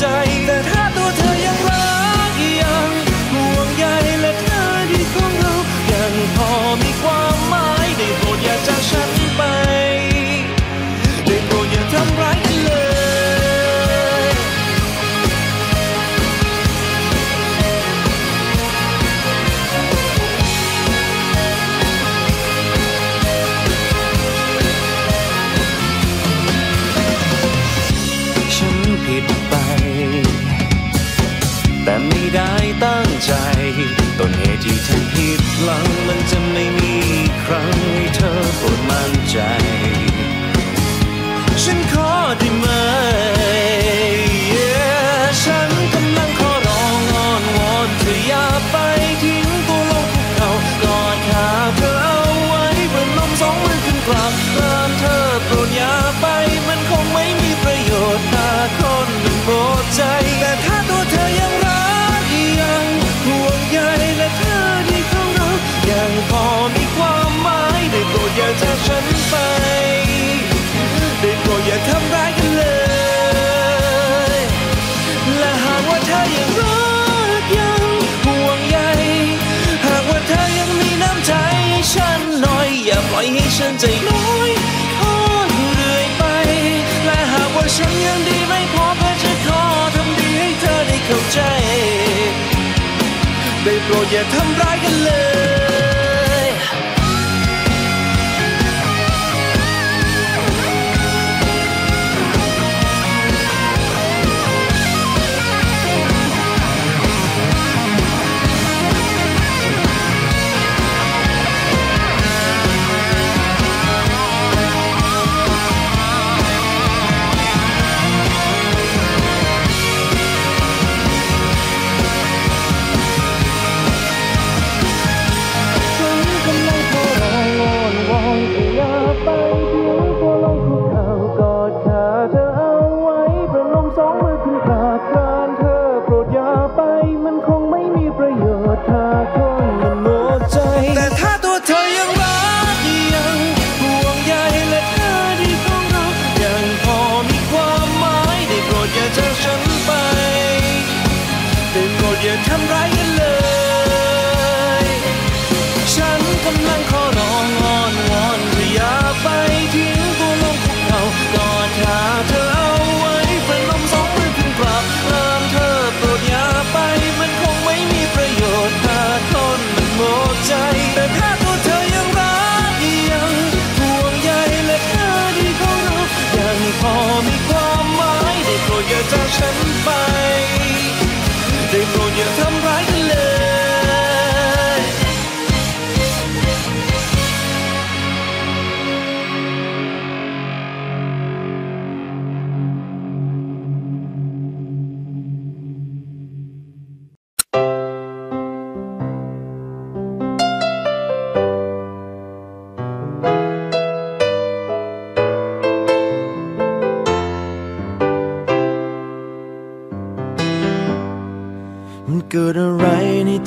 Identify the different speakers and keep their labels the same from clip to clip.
Speaker 1: sair. ใจน้อยขออยู่เรื่อยไป และ
Speaker 2: หากว่าฉันยังดีไม่พอก็จะขอทำดีให้เธอได้เข้าใจ ได้โปรดอย่าทำร้ายกันเลย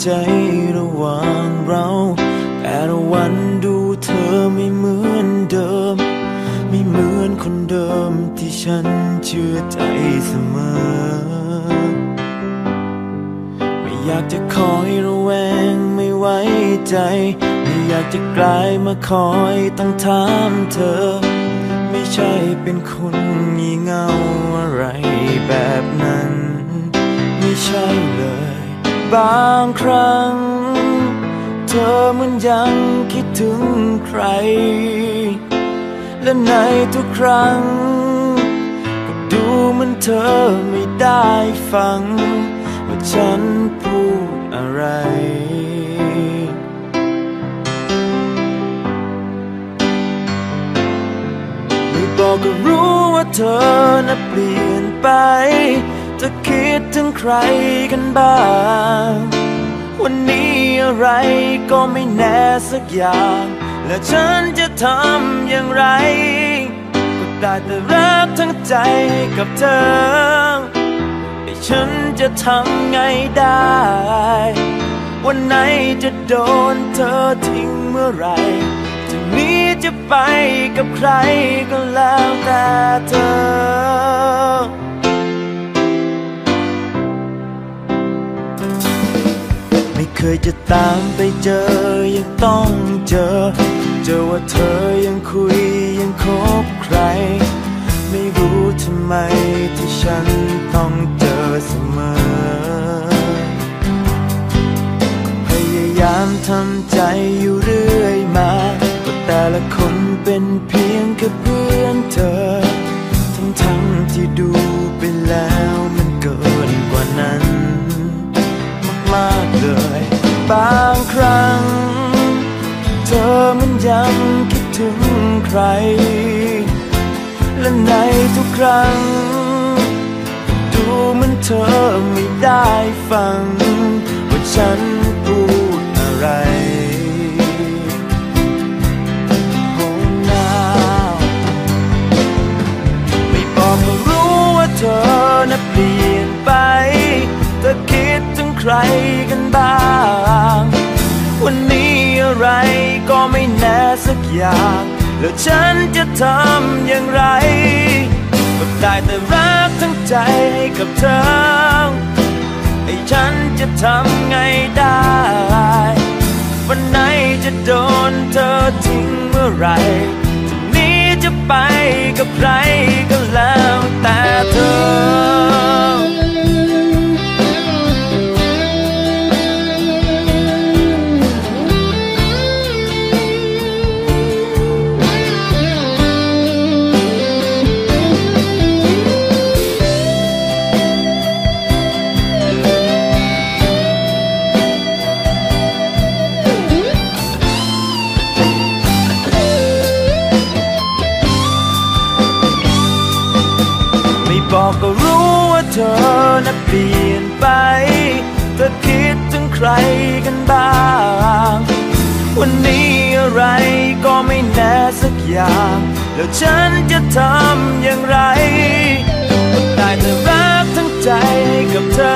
Speaker 2: ใจระหว่างเรา แต่ละวันดูเธอไม่เหมือนเดิม ไม่เหมือนคนเดิมที่ฉันเชื่อใจเสมอ ไม่อยากจะคอยระแวงไม่ไว้ใจ ไม่อยากจะกลายมาคอยต้องถามเธอ ไม่ใช่เป็นคนงี่เง่าอะไรแบบนั้น ไม่ใช่เลย บางครั้ง เธอมันยังคิดถึงใคร และในทุกครั้ง ก็ดูมันเธอไม่ได้ฟัง ว่าฉันพูดอะไร ไม่บอกก็รู้ว่าเธอน่ะเปลี่ยนไป จะคิดถึงใครกันบ้าง วันนี้อะไรก็ไม่แน่สักอย่าง และฉันจะทำอย่างไร ก็ได้แต่รักทั้งใจให้กับเธอให้ฉันจะทำไงได้ วันไหนจะโดนเธอทิ้งเมื่อไรจะนี้จะไปกับใครก็แล้วแต่เธอ เคยจะตามไปเจอยังต้องเจอ เจอว่าเธอยังคุยยังคบใคร ไม่รู้ทำไมที่ฉันต้องเจอเสมอ พยายามทำใจอยู่เรื่อยมาก็แต่ละคนเป็นเพียงแค่เพื่อนเธอ ทั้งทั้งที่ดูไปแล้วมันเกินกว่านั้น เลย บางครั้ง เธอมันยังคิดถึงใคร และในทุกครั้ง ดูมันเธอไม่ได้ฟัง ว่าฉันพูดอะไร ใครกันบ้าง วันนี้อะไรก็ไม่แน่สักอย่าง แล้วฉันจะทำอย่างไร ก็ได้แต่รักทั้งใจให้กับเธอ ให้ฉันจะทำไงได้ วันไหนจะโดนเธอทิ้งเมื่อไรทีนี้จะไปกับใครก็แล้วแต่เธอ บอกก็รู้ว่าเธอน่ะเปลี่ยนไป เธอคิดถึงใครกันบ้าง วันนี้อะไรก็ไม่แน่สักอย่าง แล้วฉันจะทำอย่างไรได้แต่รักทั้งใจกับเธอ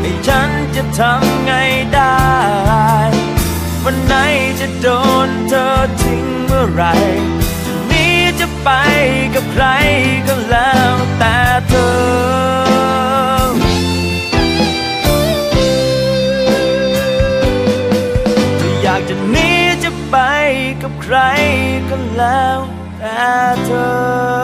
Speaker 2: ให้ฉันจะทำไงได้ วันไหนจะโดนเธอทิ้งเมื่อไร จะไปกับใครก็แล้วแต่เธออยากจะหนีจะไปกับใครก็แล้วแต่เธอ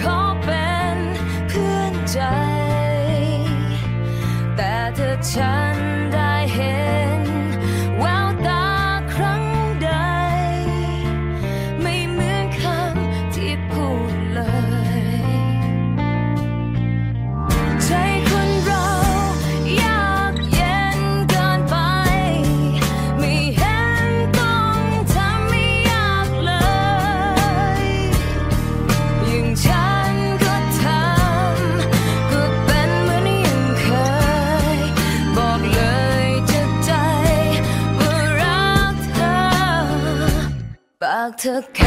Speaker 3: ขอเป็นเพื่อนใจ เ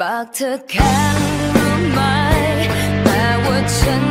Speaker 3: ปากเธอแข็งรู้ไหมแต่ว่าฉัน